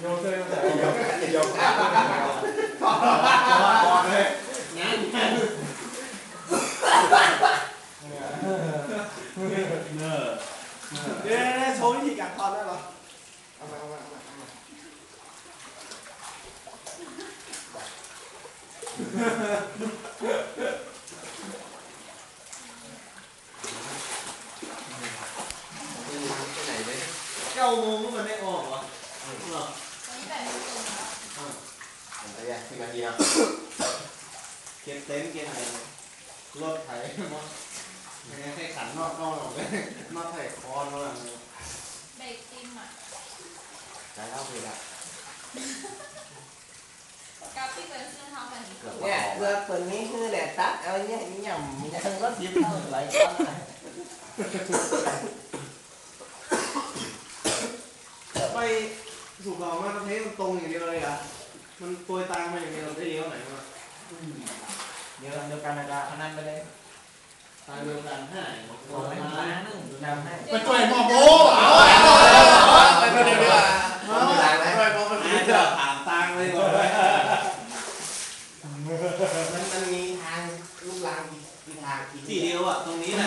โยนเลยแต่ยกยกก่อนเลยงั้นงั้นเนอเดี๋ยวโชว์วิธีก ผมไปยังสิบนาทีนะเก็บเต็นท์เก็บอะไรรถไถมายังไงให้ขันนอกนอกออกเลยนอกไถคอนมาแล้วเบรกติมอะได้เล่าไปละกราฟิกเป็นเสื้อเท้าแบบนี้เกือบเนี่ยเรือตัวนี้คือแหละตัดเอาเนี่ยยำยังรถยิบเท่าไหร่ก็ได้ไปสูบเรามาประเทศมันตรงอย่างเดียวเลยอะ มันโปรยตังมาอย่างเดียวได้เดียวไหนมาเดี๋ยวเดียวกันนะครับอันนั้นไปเลยทางเดียวกันให้ขอไม่มานึงนำให้ไปจ่อยหมอโบไปไปเดี๋ยวดีกว่าไม่ได้ไหมไปพอมันเจะถามตังเลยก่อนเลยมันมันมีทางลูกลางอีกทางอีกทีเดียวอะตรงนี้แหละ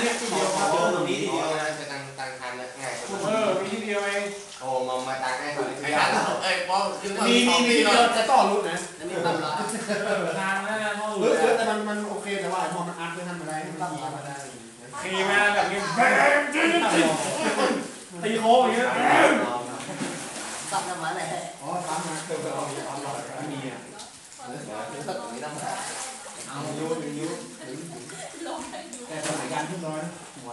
มามาตังง่ายกว่าไม่ทันแล้วเอ้ยป้องขึ้นมามีมีมีที่เดียวจะต่อรุ่นนะอันนี้ตำละทางนั้นนะพ่อเออแต่มันมันโอเคแต่ว่าไอ้พอมันอัดไปทำอะไรมันตั้งมาได้ขี่มาแบบนี้ตีโค้งอย่างเงี้ยตัดน้ำมันเลยอ๋อซ้ำมาเติมเอาเอาหลอดก็มีอะเอายูยูลงไปดูแต่สมัยการขึ้นน้อยหัว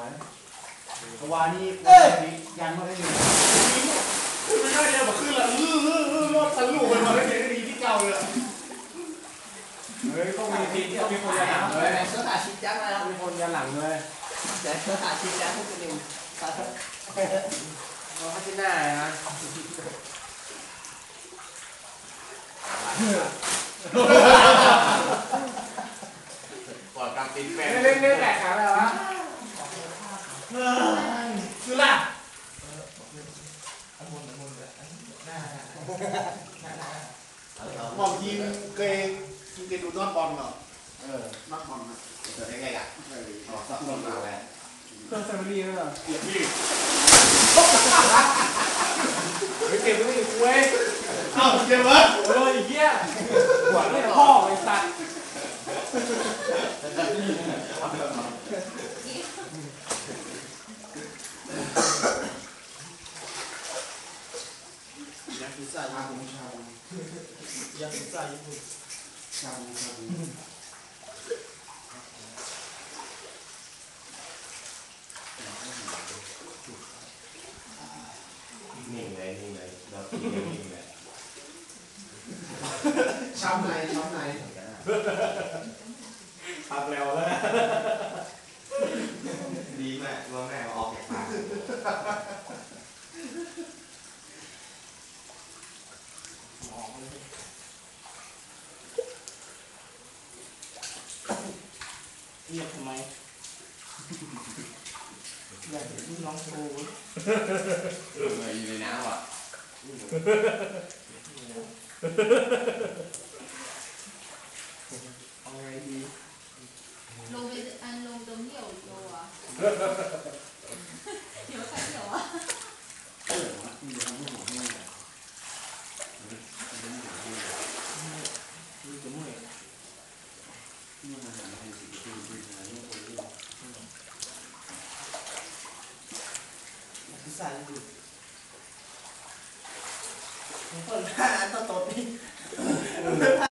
กวานี่ยันมาได้ยัง ไม่ได้เดียวมาขึ้นละอื้ออื้ออื้อรถทะลุไปมาได้ยังดีที่เก่าเลยเฮ้ยต้องมีทีที่มีคนยันหลังเลยแต่เสื้อขาชิดจังนะครับมีคนยันหลังเลยแต่เสื้อขาชิดจังพวกนี้ตัดเราพัฒนานะปอดการติดแฟนเล่นเล่นแตกขาแล้ววะคือล่ะ บอกยิงเคยยิงเคยดูนอตบอลเหรอเออนอตบอลนะเกิดได้ไงล่ะเอออ๋อสับสนมาแล้วเครื่องแฟมิลี่เหรอเกียรติเฮ้ยเก็บไว้อีกเว้ยเอ้าเก็บไว้โอ้ยเหี้ยหวังไม่พ่อไอ้สัตว์ ยากุซ่าชาบูชาบูยากุซ่าญี่ปุ่นชาบูชาบูนิ่งเลยนิ่งเลยเรากินนิ่งเลยช้ำในช้ำในทำแล้วแล้ว ดีมากว่าแม่มาออกจากปาก เรียกทำไม อยากเห็นลูกน้องโชว์เลยอยู่ในน้ำอะเอาไงดี ลงไปอันลงตรงเดี่ยวโยอะ สัยอยู่ผมเปิดหน้องตบนี่